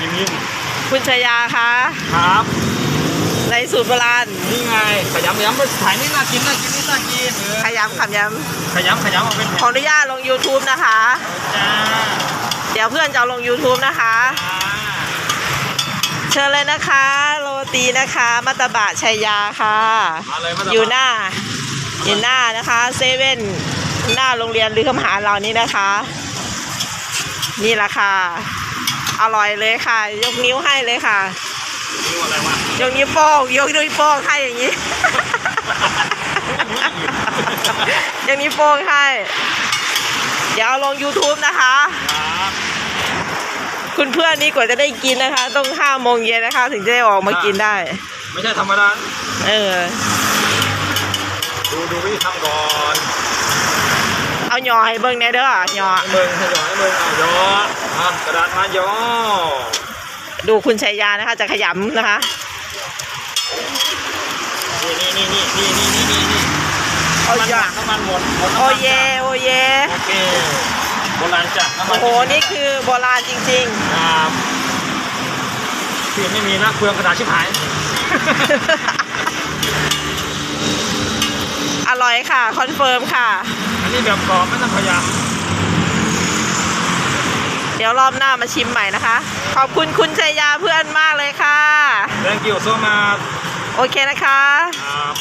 ยิ้มยิ้มคุณชายาคะครับในสูตรโบราณนี่ไงขยำขยำไปถ่ายนี่น่ากินน่ากินนี่น่ากินเออขยำขยขยำขยำเอาเป็นำแผ่ขอนอนุญาตลง YouTube นะคะจ้าเดี๋ยวเพื่อนจะเอาลง YouTube นะคะจ้าเชิญเลยนะคะ โรตีนะคะมัตตบะชัยยาค่ะมาเลยมาอยู่หน้าอยู่หน้านะคะเซเว่นหน้าโรงเรียนหรือคำหาเรานี่นะคะ นี่แหละค่ะ อร่อยเลยค่ะ ยกนิ้วให้เลยค่ะดูอะไรวะยกนิ้วโป้งยกนิ้วโป้งให้อย่างนี้ ยกนิ้วโป้งให้ เดี๋ยวเอาลง YouTube นะคะ ครับคุณเพื่อนนี่กว่าจะได้กินนะคะ ต้องห้าโมงเย็นนะคะ ถึงจะได้ออกมากินได้ ไม่ใช่ธรรมดา เออ ดูดูวิธีทำก่อนเอาหย่อให้เบิ่งแหน่เด้อหย่อให้มึงให้หย่อให้มึงอะย่ออ่ะกระดาษมาย่อดูคุณชัยยานะคะ จะขยำนะคะ นี่นี่นี่นี่นี่นี่นี่นี่เอาน้ำมันอย่าน้ำมันหมดหมดน้ำโอมันเยโอเยโอเคโบราณจัดน้ำมัโอ้นโหนี่คือโบราณจริง ครับที่ไม่มีนะเปลืองกระดาษชิบหาย ๆ อร่อยค่ะ คอนเฟิร์มค่ะ อันนี้แบบกรอบไม่ต้องพยายามเดี๋ ยวรอบหน้ามาชิมใหม่นะคะ ขอบคุณคุณชัยยาเพื่อนมากเลยค่ะ thank you so much โอเคนะคะ ครับ